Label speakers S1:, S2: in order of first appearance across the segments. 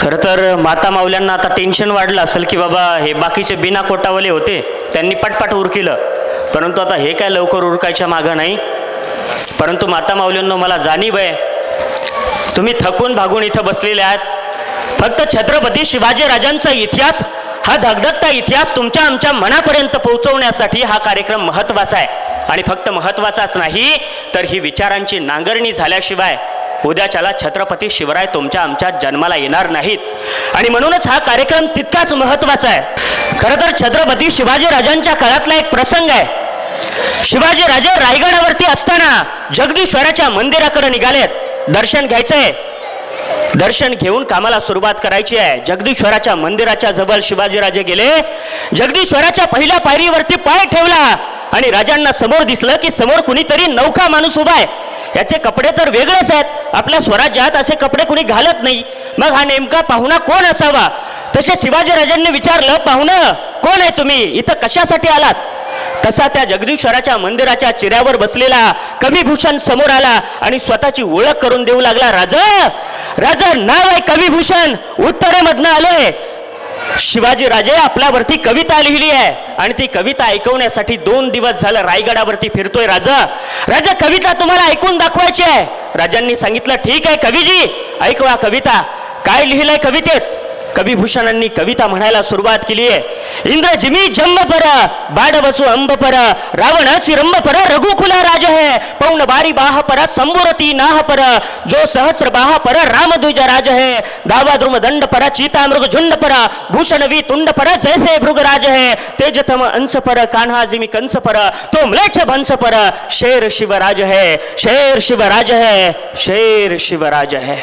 S1: खरं तर माता मावल्यांना आता टेन्शन वाढलं असेल की बाबा हे बाकीचे बिना कोटावले होते त्यांनी पटपट उरकिलं परंतु आता हे काय लवकर उरकायच्या मागं नाही. परंतु माता माऊलींनो मला जाणीव आहे तुम्ही थकून भागून इथं बसलेले आहात. फक्त छत्रपती शिवाजी राजांचा इतिहास हा धगधगता इतिहास तुमच्या आमच्या मनापर्यंत पोहोचवण्यासाठी हा कार्यक्रम महत्त्वाचा आहे. आणि फक्त महत्त्वाचाच नाही तर ही विचारांची नांगरणी झाल्याशिवाय उद्याच्याला छत्रपती शिवराय तुमच्या आमच्या जन्माला येणार नाहीत. आणि म्हणूनच हा कार्यक्रम तितकाच महत्त्वाचा आहे. खरं तर छत्रपती शिवाजी राजांच्या काळातला एक प्रसंग आहे. शिवाजी राजे रायगडावरती असताना जगदीश्वराच्या मंदिराकडे निघालेत. दर्शन घ्यायचंय. दर्शन घेऊन कामाला सुरुवात करायची आहे. जगदीश्वराच्या मंदिराच्या जवळ शिवाजीराजे गेले. जगदीश्वराच्या पहिल्या पायरीवरती पाय ठेवला आणि राजांना समोर दिसलं की समोर कुणीतरी नौका माणूस उभा आहे. याचे कपडे तर वेगळेच आहेत. आपल्या स्वराज्यात असे कपडे कुणी घालत नाही. मग हा नेमका पाहुणा कोण असावा? तसे शिवाजीराजांनी विचारलं पाहुणं कोण आहे तुम्ही? इथं कशासाठी आलात? तसा त्या जगदीश्वराच्या मंदिराच्या चिऱ्यावर बसलेला कविभूषण समोर आला आणि स्वतःची ओळख करून देऊ लागला राजा राजा नाव आहे कविभूषण. उत्तरेमधनं आले. शिवाजीराजे आपल्यावरती कविता लिहिली आहे. आणि ती कविता ऐकवण्यासाठी दोन दिवस झालं रायगडावरती फिरतोय राजा. राजा कविता तुम्हाला ऐकून दाखवायची आहे. राजांनी सांगितलं ठीक आहे कवीजी ऐकवा कविता. काय लिहिलंय कवितेत? कविभूषणांनी कविता म्हणायला सुरुवात केली आहे. इंद्र जिमी जम्ब पर बाड बसु अंब पर रावण शिरंब पर रघुकुला राज है पौन बारी बाह पर संबुरती नाह पर जो सहस्र बाह पर रामध्वज राज है दावा द्रुम दंड पर चीता मृग झुंड पर भूषण वी तुंड पर जैसे भृग राज है तेजतम अंश पर कान्हा जिमी कंस पर तो म्लेच्छ भंस पर शेर शिवराज है शेर शिवराज है शेर शिवराज है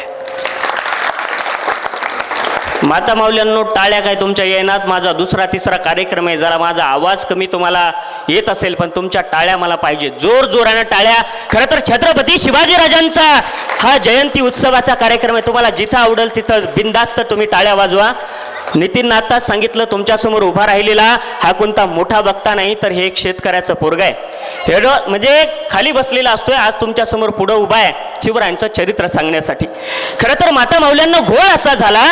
S1: माता माऊल्यांनो टाळ्या काय तुमच्या येणार? माझा दुसरा तिसरा कार्यक्रम आहे. जरा माझा आवाज कमी तुम्हाला येत असेल पण तुमच्या टाळ्या मला पाहिजे. जोर जोरानं टाळ्या. खरं तर छत्रपती शिवाजीराजांचा हा जयंती उत्सवाचा कार्यक्रम आहे. तुम्हाला जिथं आवडेल तिथं बिंदास्त तुम्ही टाळ्या वाजवा. नितीन आत्ताच सांगितलं तुमच्यासमोर उभा राहिलेला हा कोणता मोठा वक्ता नाही तर हे एक शेतकऱ्याचं पोरग आहे. हेडो म्हणजे खाली बसलेला असतोय आज तुमच्यासमोर पुढं उभा आहे शिवरायांचं चरित्र सांगण्यासाठी. खरं तर माता माऊल्यांना घोळ असा झाला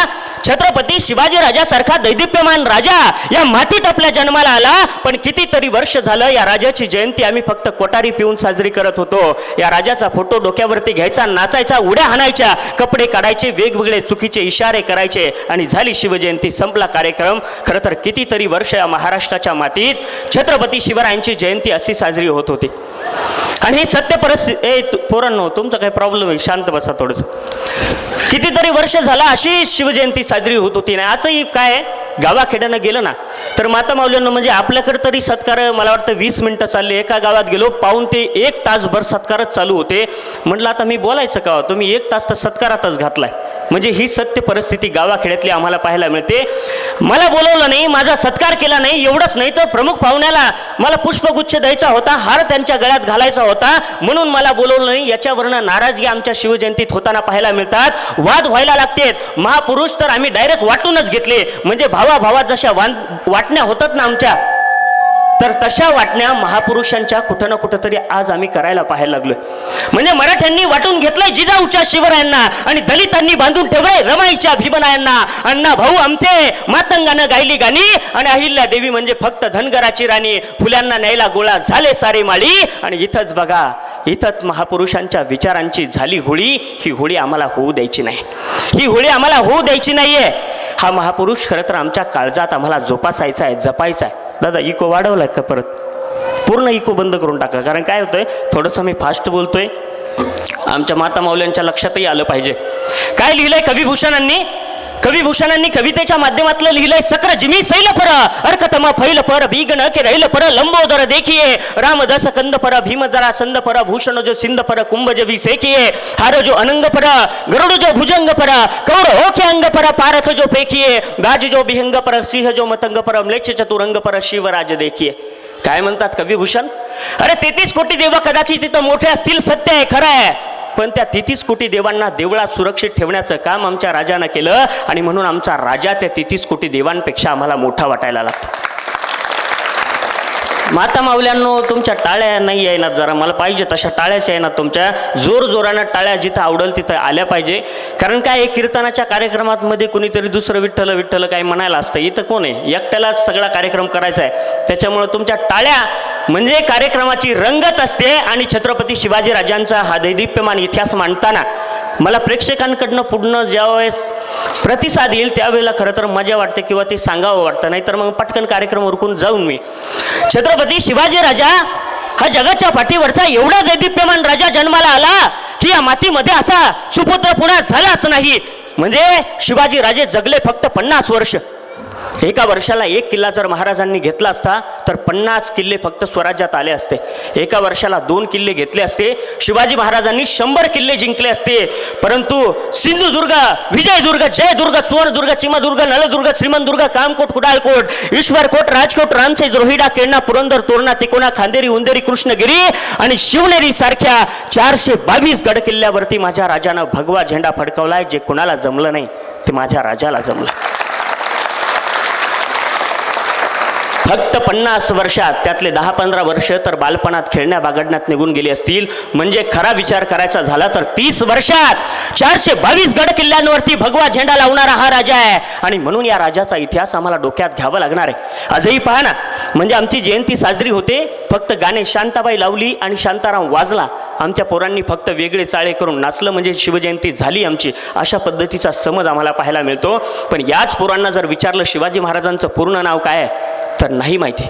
S1: छत्रपती शिवाजी राजासारखा दैदिप्यमान राजा या मातीत आपल्या जन्माला आला. पण कितीतरी वर्ष झालं या राजाची जयंती आम्ही फक्त कोटारी पिऊन साजरी करत होतो. या राजाचा फोटो डोक्यावरती घ्यायचा नाचायचा उड्या हाणायच्या कपडे काढायचे वेगवेगळे चुकीचे इशारे करायचे आणि झाली शिवजयंती संपला कार्यक्रम. खरं तर कितीतरी वर्ष या महाराष्ट्राच्या मातीत छत्रपती शिवरायांची जयंती अशी साजरी होत होती. आणि ही सत्य परिस्थिती ए पोरांनो तुमचा काही प्रॉब्लेम आहे. शांत बसा थोडंसं. कितीतरी वर्ष झाला अशी शिवजयंती साजरी होत होती ना आजही काय गावाखेड्यानं गेलं ना. तर माता माऊलीनं म्हणजे आपल्याकडे तरी सत्कार मला वाटतं वीस मिनटं चालले. एका गावात गेलो पाहून ते एक तासभर सत्कारच चालू होते. म्हटलं आता मी बोलायचं का? तुम्ही एक तास तर सत्कारातच घातलाय. म्हणजे ही सत्य परिस्थिती गावाखेड्यातली आम्हाला पाहायला मिळते. मला बोलवलं नाही माझा सत्कार केला नाही एवढंच नाही तर प्रमुख पाहुण्याला मला पुष्पगुच्छ द्यायचा होता हार त्यांच्या गळ्यात घालायचा होता म्हणून मला बोलवलं नाही. याच्यावरनं नाराजगी आमच्या शिवजयंतीत होताना पाहायला मिळतात. वाद व्हायला लागतेत महापुरुष तर आम्ही डायरेक्ट वाटूनच घेतले. म्हणजे भावाभावात जशा वाटण्या होतात ना आमच्या तर तशा वाटण्या महापुरुषांच्या कुठं ना कुठं तरी आज आम्ही करायला पाहायला लागलोय. म्हणजे मराठ्यांनी वाटून घेतलंय जिजाऊच्या शिवरायांना आणि दलितांनी बांधून ठेवलंय रमाईच्या भीमनायांना अण्णा भाऊ आमचे मातंगानं गायली गाणी आणि अहिल्या देवी म्हणजे फक्त धनगराची राणी. फुल्यांना न्यायला गोळा झाले सारे माळी आणि इथंच बघा इथंच महापुरुषांच्या विचारांची झाली होळी ही होळी आम्हाला होऊ द्यायची नाही. ही होळी आम्हाला होऊ द्यायची नाहीये. हा महापुरुष खरं तर आमच्या काळजात आम्हाला जोपासायचा आहे जपायचा आहे. दादा इको वाढवला का परत? पूर्ण इको बंद करून टाका. कारण काय होतंय थोडंसं मी फास्ट बोलतोय. आमच्या माता माऊल्यांच्या लक्षातही आलं पाहिजे. काय लिहिलंय कविभूषणांनी कविभूषणांनी कवितेच्या माध्यमातलं लिहिलंय सक्र जिमी सैल पर अर्कतम फैल पर बीगन के रैल पर लंबोदर देखिये रामदस कंद पर भीम जरा संद पर भूषण जो सिंध पर कुंभ भी सेकिए हार जो अनंग पर गरुड जो भुजंग पर कौर हो के अंग पर पारथ जो पेकिए गाज जो बिहंग पर सिंह जो मतंग पर म्लेच्छ चतुरंग पर शिवराज देखिये। काय म्हणतात कविभूषण? अरे तेहतीस कोटी देव कदाचित तिथं मोठे असतील सत्य आहे खरं आहे. पण त्या तेहतीस कोटी देवांना देवळात सुरक्षित ठेवण्याचं काम आमच्या राजानं केलं आणि म्हणून आमचा राजा त्या तेहतीस कोटी देवांपेक्षा आम्हाला मोठा वाटायला लागतो. माता माऊल्यांनो तुमच्या टाळ्या नाही आहे ना जरा मला पाहिजे तशा टाळ्याच ना तुमच्या. जोर जोरानं टाळ्या जिथं आवडेल तिथं आल्या पाहिजे. कारण काय आहे, कीर्तनाच्या कार्यक्रमात मध्ये कुणीतरी दुसरं विठ्ठल विठ्ठल काही म्हणायला असतं इथं कोण आहे? एकट्यालाच सगळा कार्यक्रम करायचा आहे. त्याच्यामुळं तुमच्या टाळ्या म्हणजे कार्यक्रमाची रंगत असते आणि छत्रपती शिवाजी राजांचा हा दैदिप्यमान इतिहास मांडताना मला प्रेक्षकांकडनं पुढनं ज्यावेळेस प्रतिसाद येईल त्यावेळेला खरं तर मजा वाटते किंवा ते सांगावं वाटतं. नाहीतर मग पटकन कार्यक्रम उरकून जाऊन मी. छत्रपती शिवाजी राजा हा जगाच्या पाठीवरचा एवढा दैदिप्यमान राजा जन्माला आला की या मातीमध्ये असा सुपुत्र पुन्हा झालाच नाही. म्हणजे शिवाजी राजे जगले फक्त पन्नास वर्ष. एका वर्षाला एक किल्ला जर महाराजांनी घेतला असता तर पन्नास किल्ले फक्त स्वराज्यात आले असते. एका वर्षाला दोन किल्ले घेतले असते. शिवाजी महाराजांनी शंभर किल्ले जिंकले असते. परंतु सिंधुदुर्ग विजयदुर्ग जयदुर्ग सुवर्णदुर्ग चिमदुर्ग नळदुर्ग श्रीमंतदुर्ग कामकोट कुडालकोट ईश्वरकोट राजकोट रामसेज रोहिडा केरणा पुरंदर तोरणा तिकोणा खांदेरी उंदेरी कृष्णगिरी आणि शिवनेरी सारख्या चारशे बावीस गड किल्ल्यावरती माझ्या राजानं भगवा झेंडा फडकवलाय जे कुणाला जमलं नाही ते माझ्या राजाला जमलं. फक्त पन्नास वर्षात त्यातले दहा पंधरा वर्ष तर बालपणात खेळण्या बागडण्यात निघून गेली असतील. म्हणजे खरा विचार करायचा झाला तर तीस वर्षात चारशे बावीस गड किल्ल्यांवरती भगवा झेंडा लावणारा हा राजा आहे. आणि म्हणून या राजाचा इतिहास आम्हाला डोक्यात घ्यावा लागणार आहे. आजही पहा ना म्हणजे आमची जयंती साजरी होते फक्त गाणे शांताबाई लावली आणि शांताराम वाजला. आमच्या पोरांनी फक्त वेगळे चाळे करून नाचलं म्हणजे शिवजयंती झाली आमची. अशा पद्धतीचा समज आम्हाला पाहायला मिळतो. पण याच पोरांना जर विचारलं शिवाजी महाराजांचं पूर्ण नाव काय आहे? तर नाही माहिती.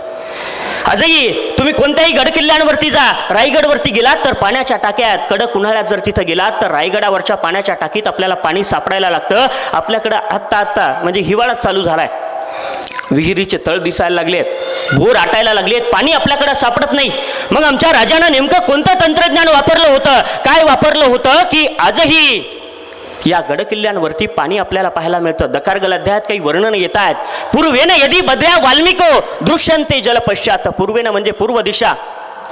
S1: आजही तुम्ही कोणत्याही गडकिल्ल्यांवरती जा. रायगडवरती गेलात तर पाण्याच्या टाक्यात कडक उन्हाळ्यात जर तिथं गेलात तर रायगडावरच्या पाण्याच्या टाकीत आपल्याला पाणी सापडायला लागतं. आपल्याकडं आत्ता आत्ता म्हणजे हिवाळाच चालू झालाय. विहिरीचे तळ दिसायला लागलेत. भोर आटायला लागलेत. पाणी आपल्याकडे सापडत नाही. मग आमच्या राजानं नेमकं कोणतं तंत्रज्ञान वापरलं होतं? काय वापरलं होतं की आजही या गडकिल्ल्यांवरती पाणी आपल्याला पाहायला मिळतं. दकारगल अध्यायात काही वर्णन येत आहेत पूर्वेनं यदी बद्र्या वाल्मिको दृश्यंते जलपश्चात. पूर्वेनं म्हणजे पूर्व दिशा.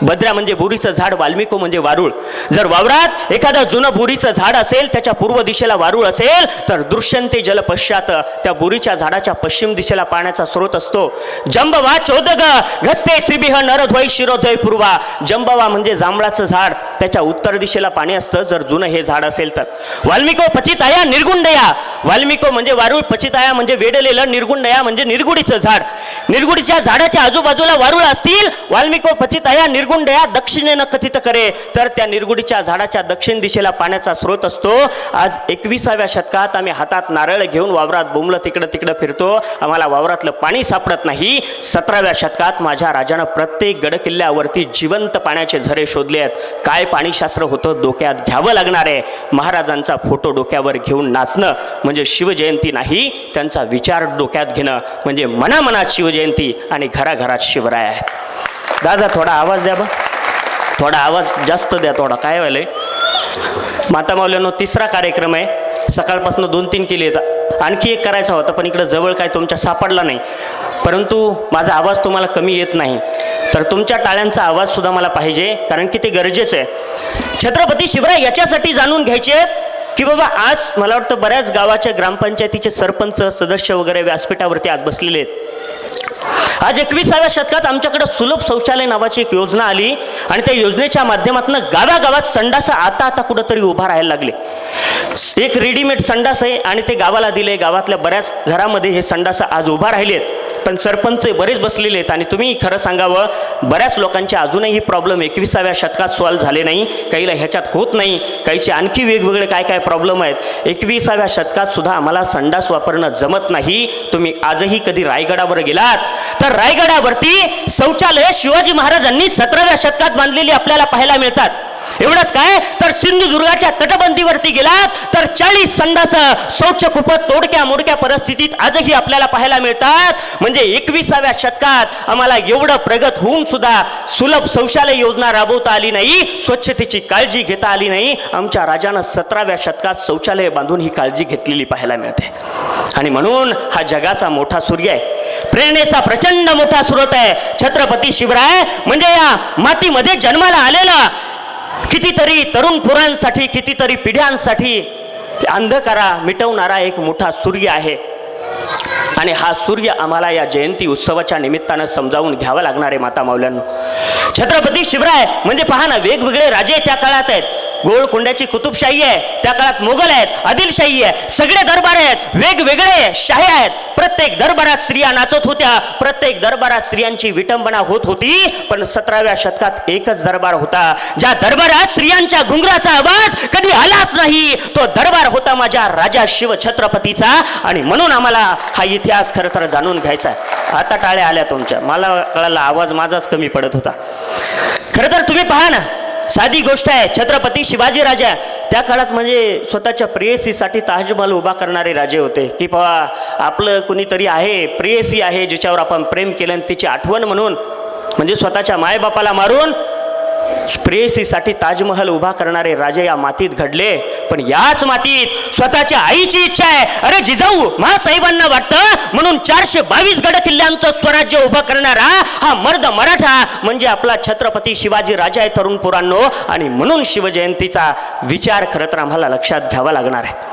S1: बद्रा म्हणजे बोरीचं झाड वाल्मिको म्हणजे वारुळ. जर वावरात एखादं जुनं बोरीचं झाड असेल त्याच्या पूर्व दिशेला वारुळ असेल तर दृश्यंते जल पश्चात त्या बोरीच्या झाडाच्या पश्चिम दिशेला पाण्याचा स्रोत असतो. जंबवा चोदग घसते श्रीबिह नरध्वय शिरोध्वय पूर्वा. जंबवा म्हणजे जांभळाचं झाड त्याच्या उत्तर दिशेला पाणी असतं जर जुनं हे झाड असेल तर. वाल्मिको पचिताया निर्गुंडया. वाल्मिको म्हणजे वारुळ पचिताया म्हणजे वेडलेलं निर्गुंडया म्हणजे निर्गुडीचं झाड. निर्गुडीच्या झाडाच्या आजूबाजूला वारुळ असतील वाल्मिको पचिताया निर्गुंडया दक्षिणेनं कथित करे तर त्या निर्गुडीच्या झाडाच्या दक्षिण दिशेला पाण्याचा स्रोत असतो. आज एकविसाव्या शतकात आम्ही हातात नारळ घेऊन वावरात बोंबलं तिकडं तिकडं फिरतो. आम्हाला वावरातलं पाणी सापडत नाही. सतराव्या शतकात माझ्या राजानं प्रत्येक गडकिल्ल्यावरती जिवंत पाण्याचे झरे शोधले आहेत. काय पाणीशास्त्र होतं डोक्यात घ्यावं लागणार आहे? महाराजांचा फोटो डोक्यावर घेऊन नाचणं म्हणजे शिवजयंती नाही त्यांचा विचार डोक्यात घेणं म्हणजे मनामनात शिवजयंती आणि घराघरात शिवराय आहे. दादा थोडा आवाज द्या बा. थोडा आवाज जास्त द्या थोडा काय व्हायलंय? माता माऊल्यानो तिसरा कार्यक्रम आहे. सकाळपासून दोन तीन केले आहेत. आणखी एक करायचा होता पण इकडं जवळ काय तुमच्या सापडला नाही. परंतु माझा आवाज तुम्हाला कमी येत नाही. तर तुमच्या टाळ्यांचा आवाजसुद्धा मला पाहिजे कारण की ते गरजेचं आहे. छत्रपती शिवराय याच्यासाठी जाणून घ्यायचे की बाबा आज मला वाटतं बऱ्याच गावाच्या ग्रामपंचायतीचे सरपंच सदस्य वगैरे व्यासपीठावरती आज बसलेले आहेत. आज एकविसाव्या शतकात आमच्याकडे सुलभ शौचालय नावाची एक योजना आली आणि त्या योजनेच्या माध्यमातून गावागावात संडासा आता आता कुठंतरी उभा राहायला लागले. एक रेडीमेड संडास आहे आणि ते गावाला दिले गावातल्या बऱ्याच घरामध्ये हे संडासा आज उभा राहिलेत. पण सरपंच बरेच बसलेले आहेत आणि तुम्ही खरं सांगावं बऱ्याच लोकांचे अजूनही प्रॉब्लेम एकविसाव्या शतकात सॉल्व्ह झाले नाही. काहीला ह्याच्यात होत नाही. काहीचे आणखी वेगवेगळे काय काय प्रॉब्लेम आहेत. एकविसाव्या शतकात सुद्धा आम्हाला संडास वापरणं जमत नाही. तुम्ही आजही कधी रायगडावर गेलात? तर रायगडावरती शौचालय शिवाजी महाराजांनी सतराव्या शतकात बांधलेली आपल्याला पाहायला मिळतात. एवढंच काय? तर सिंधुदुर्गाच्या तटबंदीवरती गेलात तर चाळीस संडास शौच खूप तोडक्या मोडक्या परिस्थितीत आजही आपल्याला पाहायला मिळतात. म्हणजे एकविसाव्या शतकात आम्हाला एवढं प्रगत होऊन सुद्धा सुलभ शौचालय योजना राबवता आली नाही स्वच्छतेची काळजी घेता आली नाही. आमच्या राजानं सतराव्या शतकात शौचालय बांधून ही काळजी घेतलेली पाहायला मिळते. आणि म्हणून हा जगाचा मोठा सूर्य आहे. प्रेरणेचा प्रचंड मोठा स्रोत आहे. छत्रपती शिवराय म्हणजे या मातीमध्ये जन्माला आलेला कितीतरी तरुण पुरांसाठी कितीतरी पिढ्यांसाठी अंधकारा मिटवणारा एक मोठा सूर्य आहे. आणि हा सूर्य आम्हाला या जयंती उत्सवाच्या निमित्तानं समजावून घ्यावा लागणार आहे माता माऊल्यांना छत्रपती शिवराय म्हणजे पहा ना वेगवेगळे राजे त्या काळात आहेत. गोलकोंड्याची कुतुबशाही आहे. त्या काळात मोगल आहेत आदिलशाही आहे. सगळे दरबार आहेत वेगवेगळे शाही आहेत. प्रत्येक दरबारात स्त्रिया नाचत होत्या. प्रत्येक दरबारात स्त्रियांची विटंबना होत होती. पण सतराव्या शतकात एकच दरबार होता. ज्या दरबारात स्त्रियांच्या घुंगराचा आवाज कधी आलाच नाही तो दरबार होता माझ्या राजा शिव छत्रपतीचा आणि म्हणून आम्हाला हा इतिहास खरं तर जाणून घ्यायचा आहे. आता टाळ्या आल्या तुमच्या. मला कळाला आवाज माझाच कमी पडत होता. खरं तर तुम्ही पहा ना साधी गोष्ट आहे छत्रपती शिवाजी राजा त्या काळात म्हणजे स्वतःच्या प्रेयसीसाठी ताजमहल उभा करणारे राजे होते. की पहा आपलं कुणीतरी आहे प्रेयसी आहे जिच्यावर आपण प्रेम केलं आणि तिची आठवण म्हणून म्हणजे स्वतःच्या मायबापाला मारून प्रेयसीसाठी ताजमहल उभा करणारे राजे या मातीत घडले. पण याच मातीत स्वतःच्या आईची इच्छा आहे. अरे जिजाऊ महासाहेबांना वाटतं म्हणून चारशे बावीस गड किल्ल्यांचं स्वराज्य उभं करणारा हा मर्द मराठा म्हणजे आपला छत्रपती शिवाजी राजा आहे तरुण पुरांनो आणि म्हणून शिवजयंतीचा विचार खरं तर आम्हाला लक्षात घ्यावा लागणार आहे.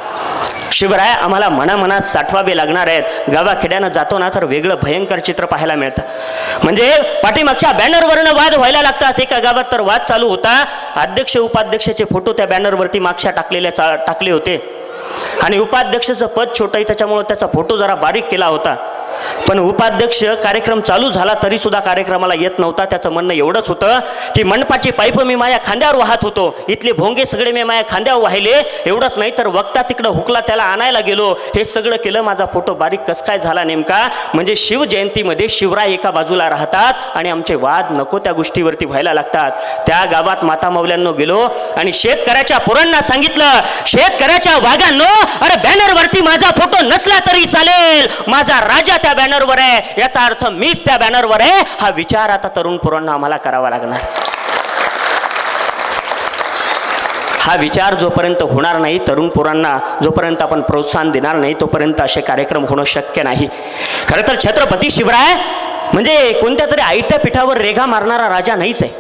S1: शिवराय आम्हाला मनामनात साठवावे लागणार आहेत. गावाखेड्यानं जातो ना तर वेगळं भयंकर चित्र पाहायला मिळतं. म्हणजे पाठीमागच्या बॅनरवरनं वाद व्हायला लागतात. एका गावात तर वाद चालू होता. अध्यक्ष उपाध्यक्षाचे फोटो त्या बॅनरवरती मागच्या टाकलेले चा टाकले होते. आणि उपाध्यक्षाचं पद छोटं आहे त्याच्यामुळं त्याचा फोटो जरा बारीक केला होता. पण उपाध्यक्ष कार्यक्रम चालू झाला तरी सुद्धा कार्यक्रमाला येत नव्हता. त्याचं म्हणणं एवढंच होतं की मंडपाची पाईप मी माझ्या खांद्यावर वाहत होतो. इथले भोंगे सगळे मी माझ्या खांद्यावर वाहिले. एवढंच नाही तर वक्ता तिकडं हुकला त्याला आणायला गेलो. हे सगळं केलं माझा फोटो बारीक कस काय झाला नेमका? म्हणजे शिवजयंतीमध्ये शिवराय एका बाजूला राहतात आणि आमचे वाद नको त्या गोष्टीवरती व्हायला लागतात. त्या गावात माता मौल्यांनो गेलो आणि शेतकऱ्याच्या पोरांना सांगितलं शेतकऱ्याच्या वाघांनो अरे बॅनरवरती माझा फोटो नसला तरी चालेल. माझा राजा त्या बॅनरवर आहे. याचा अर्थ मीच त्या बॅनरवर आहे. हा विचार आता तरुण पोरांना आम्हाला करावा लागणार. हा विचार जोपर्यंत होणार नाही तरुण पोरांना जोपर्यंत आपण प्रोत्साहन देणार नाही तोपर्यंत असे कार्यक्रम होणं शक्य नाही. खरं तर छत्रपती शिवराय म्हणजे कोणत्या तरी आयत्या पीठावर रेघा मारणारा राजा नाहीच आहे.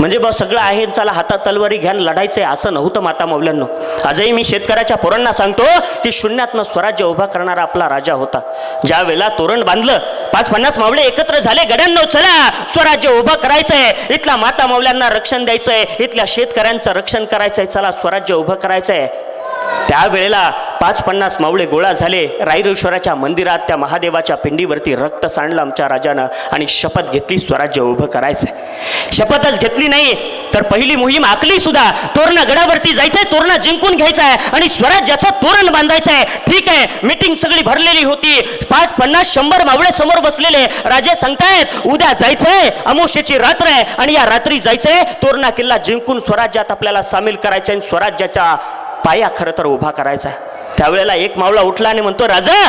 S1: म्हणजे बा सगळं आहे चला हातात तलवारी घ्यान आहे असं नव्हतं माता मौल्यांनो. आजही मी शेतकऱ्याच्या पोरांना सांगतो की शून्यातनं स्वराज्य उभा करणारा आपला राजा होता. ज्या वेळेला तोरण बांधलं पाच पन्नास मावळे एकत्र झाले गड्यांनो चला स्वराज्य उभं करायचंय. इथल्या माता मौल्यांना रक्षण द्यायचंय इथल्या शेतकऱ्यांचं रक्षण करायचंय चला स्वराज्य उभं करायचंय. त्यावेळेला पाच पन्नास मावळे गोळा झाले. रायरेश्वराच्या मंदिरात त्या महादेवाच्या पिंडीवरती रक्त सांडलं आमच्या राजानं आणि शपथ घेतली स्वराज्य उभं करायचंय. शपथच घेतली नाही तर पहिली मोहीम आखली सुद्धा. तोरणा गडावरती जायचंय तोरणा जिंकून घ्यायचा आहे आणि स्वराज्याचं तोरण बांधायचं आहे ठीक आहे मीटिंग सगळी भरलेली होती. पाच पन्नास शंभर मावळे समोर बसलेले. राजे सांगतायत उद्या जायचंय अमोशेची रात्र आहे आणि या रात्री जायचंय. तोरणा किल्ला जिंकून स्वराज्यात आपल्याला सामील करायचंय आणि स्वराज्याच्या पाया खरं तर उभा करायचा आहे. त्यावेळेला एक मावळा उठला आणि म्हणतो राजा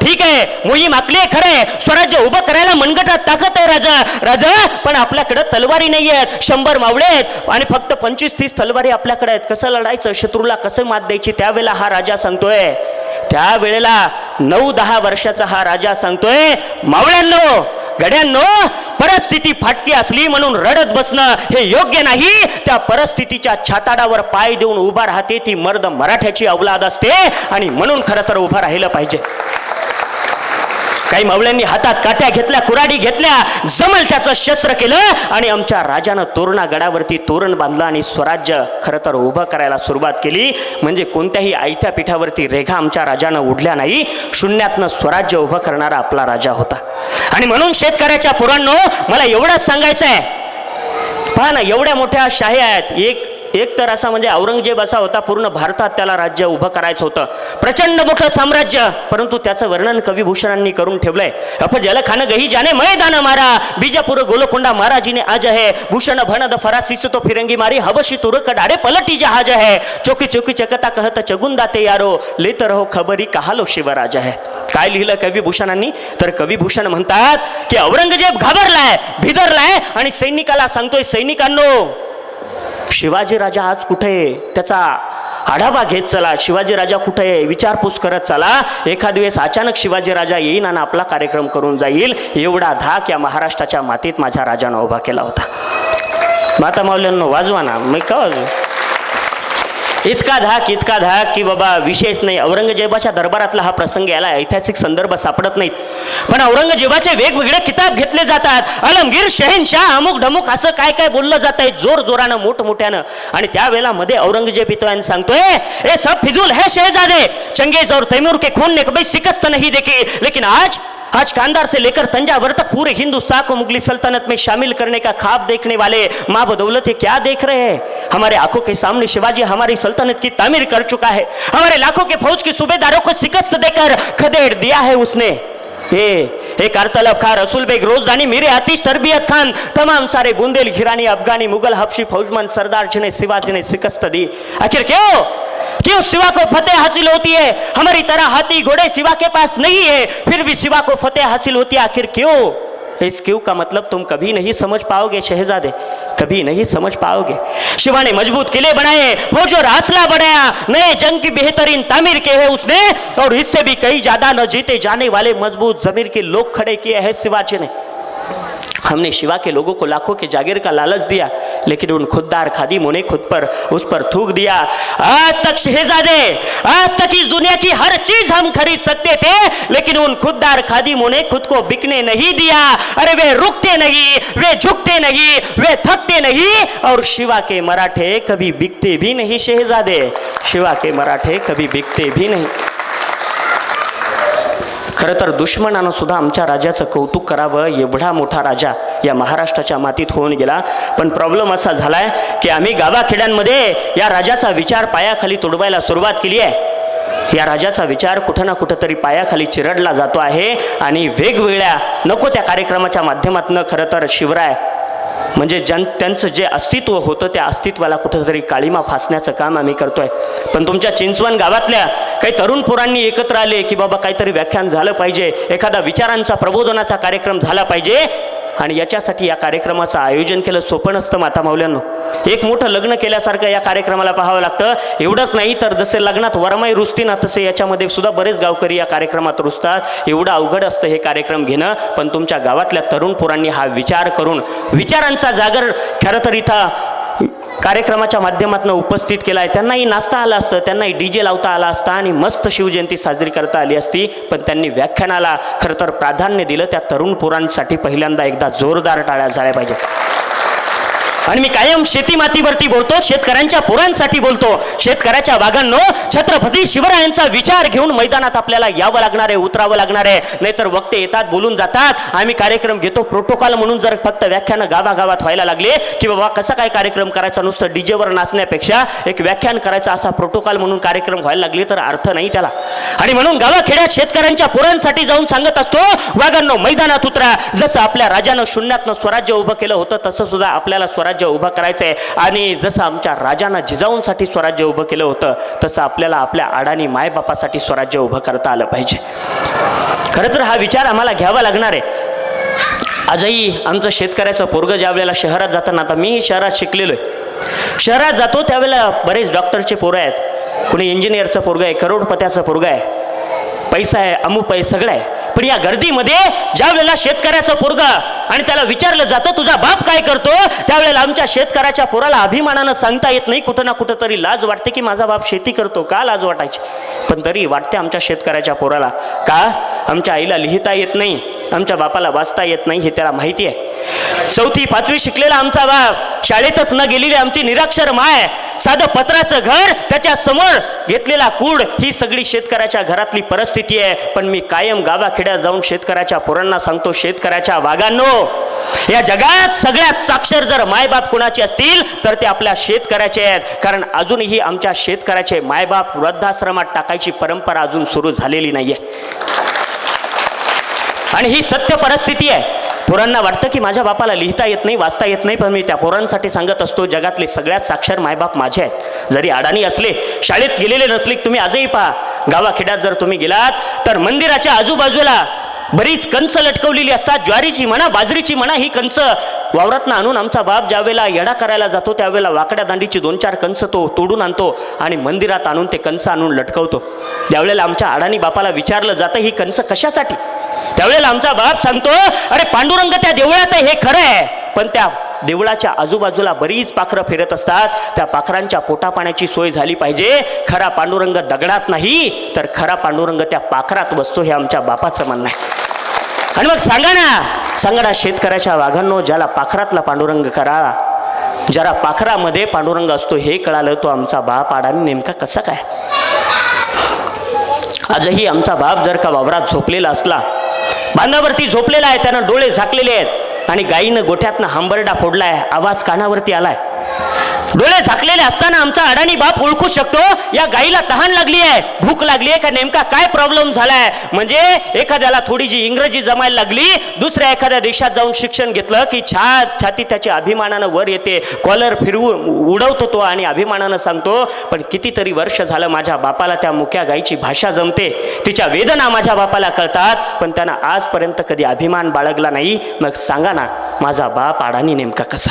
S1: ठीक आहे मोहीम आखली आहे खरंय स्वराज्य उभं करायला मनगटात ताकद आहे राजा. राजा पण आपल्याकडे तलवारी नाही आहेत. शंभर मावळे आहेत आणि फक्त पंचवीस तीस तलवारी आपल्याकडे आहेत. कसं लढायचं? शत्रूला कसं मात द्यायची? त्यावेळेला हा राजा सांगतोय. त्यावेळेला नऊ दहा वर्षाचा हा राजा सांगतोय मावळ्यांनो गड्यांनो परिस्थिती फाटकी असली म्हणून रडत बसणं हे योग्य नाही. त्या परिस्थितीच्या छाताडावर पाय देऊन उभा राहते ती मर्द मराठ्याची अवलाद असते आणि म्हणून खरं तर उभं राहिलं पाहिजे. काही मावळ्यांनी हातात काट्या घेतल्या कुराडी घेतल्या जमल त्याचं शस्त्र केलं आणि आमच्या राजानं तोरणा गडावरती तोरण बांधलं आणि स्वराज्य खरं तर उभं करायला सुरुवात केली. म्हणजे कोणत्याही आयत्या पीठावरती रेखा आमच्या राजानं उडल्या नाही. शून्यातनं स्वराज्य उभं करणारा आपला राजा होता. आणि म्हणून शेतकऱ्याच्या पुरांनो मला एवढंच सांगायचं आहे पहा ना एवढ्या मोठ्या शाही आहेत. एक एक तर असा म्हणजे औरंगजेब असा होता पूर्ण भारतात त्याला राज्य उभं करायचं होतं. प्रचंड मोठं साम्राज्य परंतु त्याचं वर्णन कविभूषणांनी करून ठेवलंय. अप जलखान गही जाने मैदान मारा बीजापूर गोलकोंडा महाराजीने आज है भूषण भणद फरासीस तो फिरंगी मारी हबशी तुरक डाडे पलटी जहाज है चोकी चोकी चकता कहत चगुंदा ते यारो. लेत रहो खबरी कहालो शिवराज है काय लिहिलं कविभूषणांनी? तर कविभूषण म्हणतात की औरंगजेब घाबरलाय भिदरलाय आणि सैनिकाला सांगतोय सैनिकांनो शिवाजी राजा आज कुठे आहे? त्याचा आढावा घेत चला. शिवाजी राजा कुठे आहे? विचारपूस करत चला. एखाद वेळेस अचानक शिवाजी राजा येईन आणि आपला कार्यक्रम करून जाईल. एवढा धाक या महाराष्ट्राच्या मातीत माझ्या राजानं उभा केला होता. माता माऊल्यांनो वाजवा ना. मी का वाजू इतका धाक इतका धाक की बाबा विशेष नाही. औरंगजेबाच्या दरबारातला हा प्रसंग याला ऐतिहासिक संदर्भ सापडत नाहीत. पण औरंगजेबाचे वेगवेगळे किताब घेतले जातात. अलमगीर शहेनशाह अमुक ढमुक असं काय काय बोललं जात आहे जोर जोरानं मोठमोठ्यानं. आणि त्यावेळेला मध्ये औरंगजेब येतोय आणि सांगतोय ए सब फिजूल हे शहजादे. चंगेज और तैमूर के खून ने कभी शिकस्त नहीं देखी. लेकिन आज आज कांदार से लेकर तंजावर तक पूरे हिंदुस्तान को मुगली सल्तनत में शामिल करने का खाब देखने वाले माँ बदौलत ये क्या देख रहे हैं? हमारे आँखों के सामने शिवाजी हमारी सल्तनत की तामीर कर चुका है। हमारे लाखों के फौज के सूबेदारों को शिकस्त देकर खदेड़ दिया है उसने। ए एक अरतलब खान रसूल बेग रोजदानी मीरे आतिश तरबियत खान. तमाम सारे बुंदेल घिरानी अफगानी मुगल हबशी फौजमन सरदार जिन्हें शिवाजी ने शिकस्त दी. आखिर क्यों? क्यों शिवा को फतेह हासिल होती है? हमारी तरह हाथी घोड़े शिवा के पास नहीं है फिर भी शिवा को फतेह हासिल होती है आखिर क्यों? इस क्यों का मतलब तुम कभी नहीं समझ पाओगे शहजादे। कभी नहीं समझ पाओगे। शिवा ने मजबूत किले बनाए वो जो रासला बनाया नए जंग की बेहतरीन तामीर के है उसने और इससे भी कई ज्यादा न जीते जाने वाले मजबूत जमीर के लोग खड़े किए हैं शिवाजी ने। हमने शिवा के लोगों को लाखों के जागीर का लालच दिया, लेकिन उन खुददार खादिमों ने खुद पर, उस पर थूक दिया। आज तक शहजादे, आज तक इस दुनिया की हर चीज़ हम खरीद सकते थे, लेकिन उन खुददार खादिमों ने खुद को बिकने नहीं दिया। अरे वे रुकते नहीं, वे झुकते नहीं, वे थकते नहीं, और शिवा के मराठे कभी बिकते भी नहीं, शहजादे। शिवा के मराठे कभी बिकते भी नहीं। खरं तर दुश्मनानं सुद्धा आमच्या राजाचं कौतुक करावं एवढा मोठा राजा या महाराष्ट्राच्या मातीत होऊन गेला. पण प्रॉब्लेम असा झालाय की आम्ही गावाखेड्यांमध्ये या राजाचा विचार पायाखाली तुडवायला सुरुवात केली आहे. या राजाचा विचार कुठं ना कुठं तरी पायाखाली चिरडला जातो आहे आणि वेगवेगळ्या नको त्या कार्यक्रमाच्या माध्यमातून खरं तर शिवराय म्हणजे ज्यां त्यांचं जे अस्तित्व होतं त्या अस्तित्वाला कुठंतरी काळीमा फासण्याचं काम आम्ही करतोय. पण तुमच्या चिंचवण गावातल्या काही तरुण पोरांनी एकत्र आले की बाबा काहीतरी व्याख्यान झालं पाहिजे एखादा विचारांचा प्रबोधनाचा कार्यक्रम झाला पाहिजे आणि याच्यासाठी या कार्यक्रमाचं आयोजन केलं. सोपं नसतं माता माऊल्यांनो. एक मोठं लग्न केल्यासारखं या कार्यक्रमाला पाहावं लागतं. एवढंच नाही तर जसे लग्नात वरमाई रुसती ना तसे याच्यामध्ये सुद्धा बरेच गावकरी या कार्यक्रमात रुसतात. एवढं अवघड असतं हे कार्यक्रम घेणं. पण तुमच्या गावातल्या तरुण पोरांनी हा विचार करून विचारांचा जागर खरं तर इथं कार्यक्रमाच्या माध्यमातून उपस्थित केला आहे त्यांनाही नाचता आलं असतं त्यांनाही डी जे लावता आला असता आणि मस्त शिवजयंती साजरी करता आली असती. पण त्यांनी व्याख्यानाला खरं तर प्राधान्य दिलं. त्या तरुण पोरांसाठी पहिल्यांदा एकदा जोरदार टाळ्या झाल्या पाहिजेत. आणि मी कायम शेती मातीवरती बोलतो शेतकऱ्यांच्या पोरांसाठी बोलतो. शेतकऱ्याच्या वाघांनो छत्रपती शिवरायांचा विचार घेऊन मैदानात आपल्याला यावं लागणार आहे उतरावं लागणार आहे. नाहीतर वक्ते येतात बोलून जातात. आम्ही कार्यक्रम घेतो प्रोटोकॉल म्हणून जर फक्त व्याख्यानं गावागावात व्हायला लागले की बाबा कसा काय कार्यक्रम करायचा नुसतं डीजेवर नाचण्यापेक्षा एक व्याख्यान करायचा असा प्रोटोकॉल म्हणून कार्यक्रम व्हायला लागले तर अर्थ नाही त्याला. आणि म्हणून गावाखेड्यात शेतकऱ्यांच्या पोरांसाठी जाऊन सांगत असतो वाघांनो मैदानात उतरा. जसं आपल्या राजानं शून्यातनं स्वराज्य उभं केलं होतं तसं सुद्धा आपल्याला स्वराज्य उभं करायचं आहे आणि जसं आमच्या राजानं जिजाऊंसाठी स्वराज्य उभं केलं होतं तसं आपल्याला आपल्या अडाणी मायबापासाठी स्वराज्य उभं करता आलं पाहिजे. खरं तर हा विचार आम्हाला घ्यावा लागणार आहे. आजही आमचं शेतकऱ्याचं पोरगं ज्या वेळेला शहरात जाताना आता मी शहरात शिकलेलो आहे शहरात जातो त्यावेळेला बरेच डॉक्टरचे पोरं आहेत. कुणी इंजिनियरचं पोरगं आहे करोडपत्याचं पोरगं आहे. पैसा आहे अमुक आहे सगळं आहे. पण या गर्दीमध्ये ज्या वेळेला शेतकऱ्याचा पोरगा आणि त्याला विचारलं जातं तुझा बाप काय करतो? त्यावेळेला आमच्या शेतकऱ्याच्या पोराला अभिमानानं सांगता येत नाही. कुठं ना कुठं तरी लाज वाटते की माझा बाप शेती करतो. का लाज वाटायची? पण तरी वाटते आमच्या शेतकऱ्याच्या पोराला. का? आमच्या आईला लिहिता येत नाही. आमच्या बापाला वाचता येत नाही हे त्याला माहिती आहे. चौथी पाचवी शिकलेला आमचा बाप शाळेतच न गेलेली आमची निराक्षर माय साधं पत्राचं घर त्याच्यासमोर घेतलेला कूड ही सगळी शेतकऱ्याच्या घरातली परिस्थिती आहे. पण मी कायम गावाखेड्यात जाऊन शेतकऱ्याच्या पोरांना सांगतो शेतकऱ्याच्या वागांनो या जगात सगळ्यात साक्षर जर मायबाप कुणाचे असतील तर ते आपल्या शेतकऱ्याचे आहेत. कारण अजूनही आमच्या शेतकऱ्याचे मायबाप वृद्धाश्रमात टाकायची परंपरा अजून सुरू झालेली नाहीये. आणि ही सत्य परिस्थिती आहे. पोरांना वाटतं की माझ्या बापाला लिहिता येत नाही वाचता येत नाही पण मी त्या पोरांसाठी सांगत असतो जगातले सगळ्यात साक्षर मायबाप माझे आहेत. जरी अडाणी असले शाळेत गेलेले नसले तुम्ही आजही पहा. गावाखेड्यात जर तुम्ही गेलात तर मंदिराच्या आजूबाजूला बरीच कंस लटकवलेली असतात. ज्वारीची म्हणा बाजरीची म्हणा ही कंस वावरातनं आणून आमचा बाप ज्यावेळेला येडा करायला जातो त्यावेळेला वाकड्या दांडीची दोन चार कंस तो तोडून आणतो आणि मंदिरात आणून ते कंस आणून लटकवतो. त्यावेळेला आमच्या अडाणी बापाला विचारलं जातं ही कंस कशासाठी? त्यावेळेला आमचा बाप सांगतो अरे पांडुरंग त्या देवळात आहे हे खरं आहे. पण त्या देवळाच्या आजूबाजूला बरीच पाखरं फिरत असतात. त्या पाखरांच्या पोटापाण्याची सोय झाली पाहिजे. खरा पांडुरंग दगडात नाही तर खरा पांडुरंग त्या पाखरात बसतो हे आमच्या बापाचं म्हणणं आहे. आणि मग सांगा ना सांगा ना शेतकऱ्याच्या वाघांनो ज्याला पाखरातला पांडुरंग करा ज्याला पाखरामध्ये पांडुरंग असतो हे कळालं तो आमचा बाप आडाने नेमका कसा काय? आजही आमचा बाप जर का वावरात झोपलेला असला पानावरती झोपलेला आहे त्यानं डोळे झाकलेले आहेत. आणि गाईनं गोठ्यातनं हांबरडा फोडलाय आवाज कानावरती आलाय. डोळे झाकलेले असताना आमचा अडाणी बाप ओळखू शकतो. या गाईला तहान लागली आहे. भूक लागली आहे का? नेमका काय प्रॉब्लेम झालाय? म्हणजे एखाद्याला थोडी जी इंग्रजी जमायला लागली दुसऱ्या एखाद्या देशात जाऊन शिक्षण घेतलं की छा छाती त्याची अभिमानानं वर येते. कॉलर फिरवून उडवतो तो आणि अभिमानानं सांगतो पण कितीतरी वर्ष झालं माझ्या बापाला त्या मुक्या गाईची भाषा जमते. तिच्या वेदना माझ्या बापाला कळतात पण त्यांना आजपर्यंत कधी अभिमान बाळगला नाही. मग सांगा ना माझा बाप अडाणी नेमका कसा?